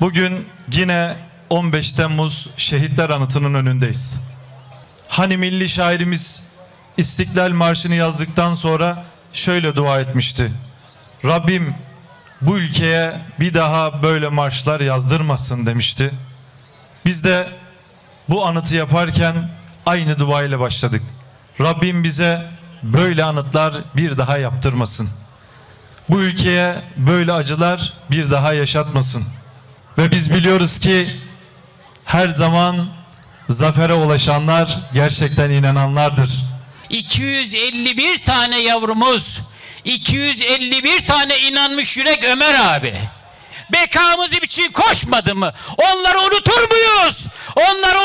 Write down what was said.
Bugün yine 15 Temmuz Şehitler Anıtı'nın önündeyiz. Hani milli şairimiz İstiklal Marşı'nı yazdıktan sonra şöyle dua etmişti. Rabbim bu ülkeye bir daha böyle marşlar yazdırmasın demişti. Biz de bu anıtı yaparken aynı dua ile başladık. Rabbim bize böyle anıtlar bir daha yaptırmasın. Bu ülkeye böyle acılar bir daha yaşatmasın. Ve biz biliyoruz ki her zaman zafere ulaşanlar gerçekten inananlardır. 251 tane yavrumuz, 251 tane inanmış yürek Ömer abi. Bekamız için koşmadı mı? Onları unutur muyuz? Onları